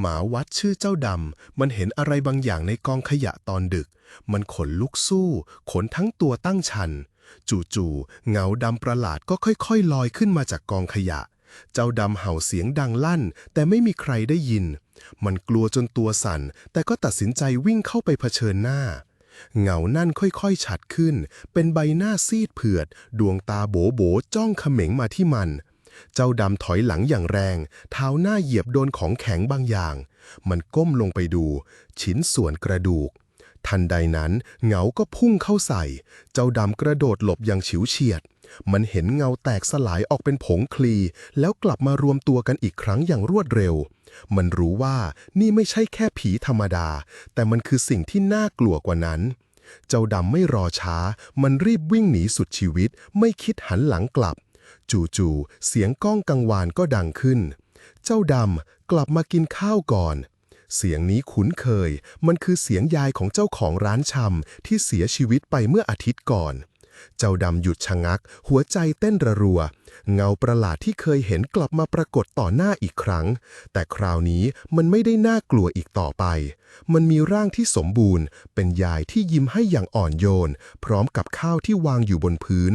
หมาวัดชื่อเจ้าดำ มันเห็นอะไรบางอย่างในกองขยะตอนดึก มันขนลุกสู้ ขนทั้งตัวตั้งชัน จู่ๆเงาดำประหลาดก็ค่อยๆ ลอยขึ้นมาจากกองขยะ เจ้าดำเห่าเสียงดังลั่น แต่ไม่มีใครได้ยิน มันกลัวจนตัวสั่น แต่ก็ตัดสินใจวิ่งเข้าไปเผชิญหน้า เงานั่นค่อยๆ ชัดขึ้น เป็นใบหน้าซีดเผือด ดวงตาโบโบจ้องเขม็งมาที่มัน เจ้าดำถอยหลังอย่างแรง เท้าหน้าเหยียบโดนของแข็งบางอย่าง มันก้มลงไปดู ชิ้นส่วนกระดูก ทันใดนั้นเงาก็พุ่งเข้าใส่ เจ้าดำกระโดดหลบอย่างฉิวเฉียด มันเห็นเงาแตกสลายออกเป็นผงคลี แล้วกลับมารวมตัวกันอีกครั้งอย่างรวดเร็ว มันรู้ว่านี่ไม่ใช่แค่ผีธรรมดา แต่มันคือสิ่งที่น่ากลัวกว่านั้นเจ้าดำไม่รอช้า มันรีบวิ่งหนีสุดชีวิต ไม่คิดหันหลังกลับ จู่ๆเสียงก้องกังวานก็ดังขึ้น เจ้าดำกลับมากินข้าวก่อน เสียงนี้คุ้นเคย มันคือเสียงยายของเจ้าของร้านชำที่เสียชีวิตไปเมื่ออาทิตย์ก่อน เจ้าดำหยุดชะงัก หัวใจเต้นระรัว เงาประหลาดที่เคยเห็นกลับมาปรากฏต่อหน้าอีกครั้ง แต่คราวนี้มันไม่ได้น่ากลัวอีกต่อไป มันมีร่างที่สมบูรณ์ เป็นยายที่ยิ้มให้อย่างอ่อนโยน พร้อมกับข้าวที่วางอยู่บนพื้น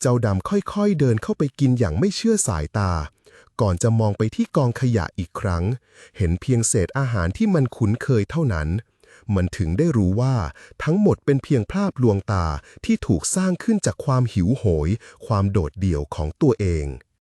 เจ้าดำค่อยๆเดินเข้าไปกินอย่างไม่เชื่อสายตา ก่อนจะมองไปที่กองขยะอีกครั้ง เห็นเพียงเศษอาหารที่มันคุ้นเคยเท่านั้น มันถึงได้รู้ว่าทั้งหมดเป็นเพียงภาพลวงตาที่ถูกสร้างขึ้นจากความหิวโหย ความโดดเดี่ยวของตัวเอง